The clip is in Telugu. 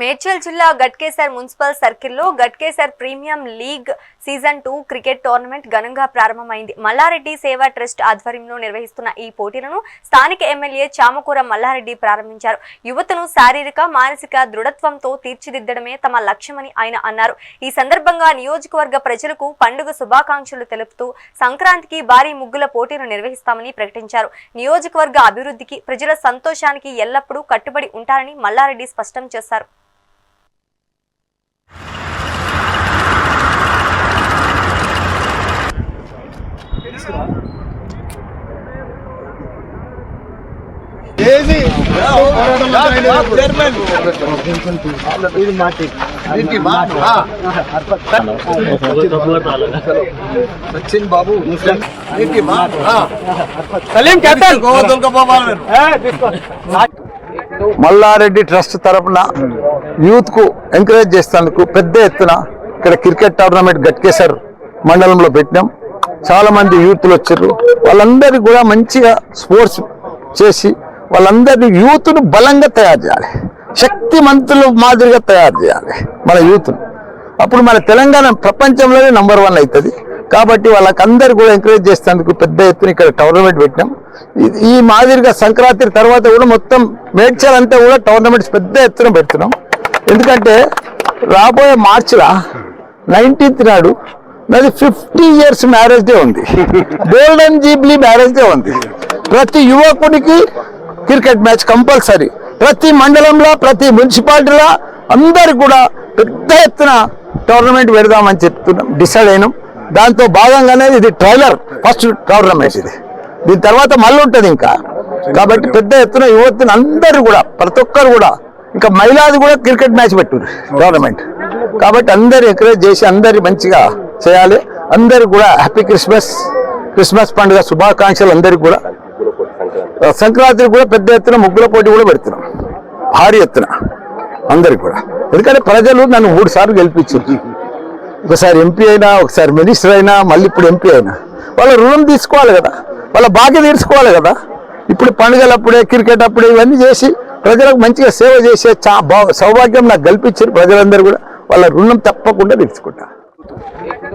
మేడ్చల్ జిల్లా గట్కేసర్ మున్సిపల్ సర్కిల్లో Ghatkesar premium league season two cricket tournament ఘనంగా ప్రారంభమైంది. మల్లారెడ్డి సేవా ట్రస్ట్ ఆధ్వర్యంలో నిర్వహిస్తున్న ఈ పోటీలను స్థానిక ఎమ్మెల్యే చామకూర మల్లారెడ్డి ప్రారంభించారు. యువతను శారీరక మానసిక దృఢత్వంతో తీర్చిదిద్దడమే తమ లక్ష్యమని ఆయన అన్నారు. ఈ సందర్భంగా నియోజకవర్గ ప్రజలకు పండుగ శుభాకాంక్షలు తెలుపుతూ సంక్రాంతికి భారీ ముగ్గుల పోటీలు నిర్వహిస్తామని ప్రకటించారు. నియోజకవర్గ అభివృద్ధికి ప్రజల సంతోషానికి ఎల్లప్పుడూ కట్టుబడి ఉంటారని మల్లారెడ్డి స్పష్టం చేశారు. ఏది? సచిన్ బాబు సలీం కెప్టెన్. మల్లారెడ్డి ట్రస్ట్ తరపున యూత్కు ఎంకరేజ్ చేసేందుకు పెద్ద ఎత్తున ఇక్కడ క్రికెట్ టోర్నమెంట్ గట్కేసర్ మండలంలో పెట్టినాం. చాలా మంది యూత్లు వచ్చారు వాళ్ళందరికీ కూడా మంచిగా స్పోర్ట్స్ చేసి వాళ్ళందరినీ యూత్ను బలంగా తయారు చేయాలి. శక్తిమంతులు మాదిరిగా తయారు చేయాలి మన యూత్ను. అప్పుడు మన తెలంగాణ ప్రపంచంలోనే నంబర్ వన్ అవుతుంది. కాబట్టి వాళ్ళకందరూ కూడా ఎంకరేజ్ చేసేందుకు పెద్ద ఎత్తున ఇక్కడ టోర్నమెంట్ పెట్టినాం. ఈ మాదిరిగా సంక్రాంతి తర్వాత కూడా మొత్తం మేడ్చల్ అంతా కూడా టోర్నమెంట్స్ పెద్ద ఎత్తున పెడుతున్నాం. ఎందుకంటే రాబోయే మార్చిలో నైన్టీన్త్ నాడు నాది ఫిఫ్టీ ఇయర్స్ మ్యారేజ్ డే ఉంది. గోల్డెన్ జీబ్లీ మ్యారేజ్ డే ఉంది. ప్రతి యువకుడికి క్రికెట్ మ్యాచ్ కంపల్సరీ. ప్రతి మండలంలో ప్రతి మున్సిపాలిటీలో అందరు కూడా పెద్ద ఎత్తున టోర్నమెంట్ పెడదామని చెప్తున్నాం డిసైడ్ అయినాం. దాంతో భాగంగానే ఇది ట్రైలర్ ఫస్ట్ టోర్నమెంట్ ఇది. దీని తర్వాత మళ్ళీ ఉంటుంది ఇంకా. కాబట్టి పెద్ద ఎత్తున యువతిని అందరూ కూడా ప్రతి ఒక్కరు కూడా ఇంకా మహిళాది కూడా క్రికెట్ మ్యాచ్ పెట్టారు టోర్నమెంట్. కాబట్టి అందరు ఎంకరేజ్ చేసి అందరి మంచిగా చేయాలి. అందరు కూడా హ్యాపీ క్రిస్మస్ క్రిస్మస్ పండుగ శుభాకాంక్షలు అందరికి కూడా. సంక్రాంతికి కూడా పెద్ద ఎత్తున ముగ్గుల పోటీ కూడా పెడుతున్నాం. భారీ ఎత్తున అందరికి కూడా. ఎందుకంటే ప్రజలు నన్ను మూడు సార్లు గెలిపించారు ఒకసారి ఎంపీ అయినా ఒకసారి మినిస్టర్ అయినా మళ్ళీ ఇప్పుడు ఎంపీ అయినా. వాళ్ళ రుణం తీసుకోవాలి కదా. వాళ్ళ బాధ్యత తీర్చుకోవాలి కదా. ఇప్పుడు పండుగలప్పుడే క్రికెట్ అప్పుడే ఇవన్నీ చేసి ప్రజలకు మంచిగా సేవ చేసే చా సౌభాగ్యం నాకు కల్పించారు ప్రజలందరూ కూడా. వాళ్ళ రుణం తప్పకుండా తీర్చుకుంటా.